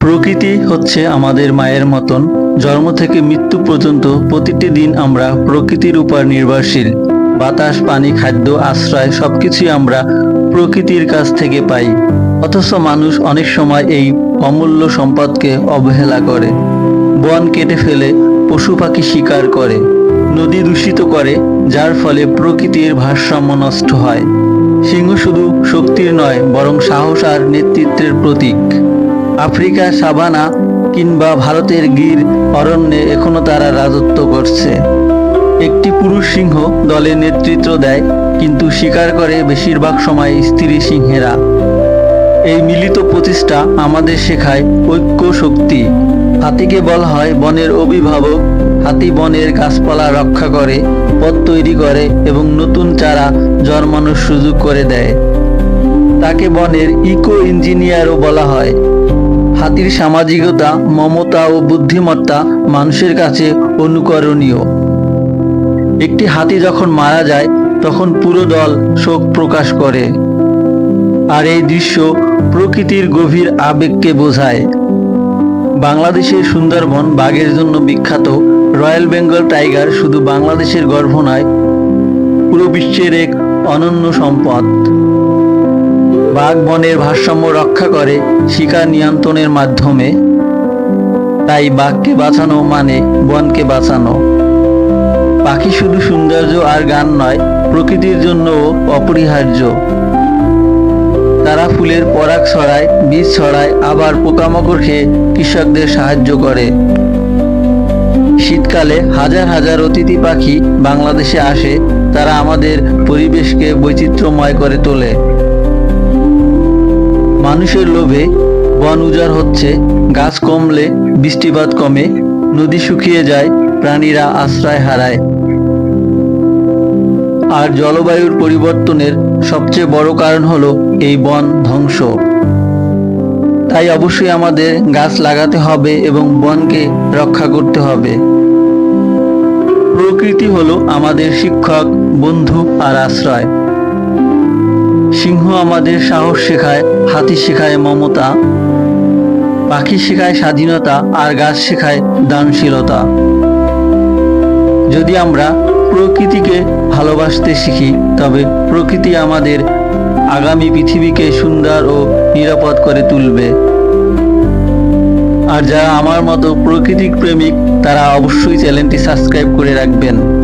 প্রকৃতি হচ্ছে আমাদের মায়ের মতন। জন্ম থেকে মৃত্যু পর্যন্ত প্রতিটি দিন আমরা প্রকৃতির উপর নির্ভরশীল। বাতাস, পানি, খাদ্য, আশ্রয় সবকিছুই আমরা প্রকৃতির কাছ থেকে পাই। অথচ মানুষ অনেক সময় এই অমূল্য সম্পদকে অবহেলা করে। বন কেটে ফেলে, পশু পাখি শিকার করে, নদী দূষিত করে, যার ফলে প্রকৃতির ভারসাম্য নষ্ট হয়। সিংহ শুধু শক্তির নয়, বরং সাহস আর নেতৃত্বের প্রতীক। আফ্রিকার সাবানা কিংবা ভারতের গির অরণ্যে এখনও তারা রাজত্ব করছে। একটি পুরুষ সিংহ দলে নেতৃত্ব দেয়, কিন্তু শিকার করে বেশিরভাগ সময় স্ত্রী সিংহেরা। এই মিলিত প্রচেষ্টা আমাদের শেখায় ঐক্য শক্তি। হাতিকে বলা হয় বনের অভিভাবক। হাতি বনের গাছপালা রক্ষা করে, পথ তৈরি করে এবং নতুন চারা জন্মানোর সুযোগ করে দেয়। তাকে বনের ইকো ইঞ্জিনিয়ারও বলা হয়। হাতির সামাজিকতা, মমতা ও বুদ্ধিমত্তা মানুষের কাছে অনুকরণীয়। একটি হাতি যখন মারা যায়, তখন পুরো দল শোক প্রকাশ করে। আর এই দৃশ্য প্রকৃতির গভীর আবেগকে বোঝায়। বাংলাদেশের সুন্দরবন বাঘের জন্য বিখ্যাত রয়্যাল বেঙ্গল টাইগার শুধু বাংলাদেশের গর্ভ নয়, পুরো বিশ্বের এক অনন্য সম্পদ। বাঘ বনের ভারসাম্য রক্ষা করে শিকার নিয়ন্ত্রণের মাধ্যমে। তাই বাঘকে বাঁচানো মানে বনকে বাঁচানো। পাখি শুধু সৌন্দর্য আর গান নয়, প্রকৃতির জন্যও অপরিহার্য। তারা ফুলের পরাগ ছড়ায়, বীজ ছড়ায়, আবার পোকামাকড় খেয়ে কৃষকদের সাহায্য করে। শীতকালে হাজার হাজার অতিথি পাখি বাংলাদেশে আসে, তারা আমাদের পরিবেশকে বৈচিত্র্যময় করে তোলে। মানুষের লোভে বন উজাড় হচ্ছে, গাছ কমলে বৃষ্টিপাত কমে, নদী শুকিয়ে যায়, প্রাণীরা আশ্রয় হারায়। আর জলবায়ুর পরিবর্তনের সবচেয়ে বড় কারণ হলো এই বন ধ্বংস। তাই অবশ্যই আমাদের গাছ লাগাতে হবে এবং বনকে রক্ষা করতে হবে। প্রকৃতি হলো আমাদের শিক্ষক, বন্ধু আর আশ্রয়। সিংহ আমাদের সাহস শেখায়, হাতি শেখায় মমতা, পাখি শেখায় স্বাধীনতা, আর গাছ শেখায় দানশীলতা। যদি আমরা প্রকৃতিকে ভালোবাসতে শিখি, তবে প্রকৃতি আমাদের আগামী পৃথিবীকে সুন্দর ও নিরাপদ করে তুলবে। আর যারা আমার মতো প্রকৃতিক প্রেমিক তারা অবশ্যই চ্যানেলটি সাবস্ক্রাইব করে রাখবেন।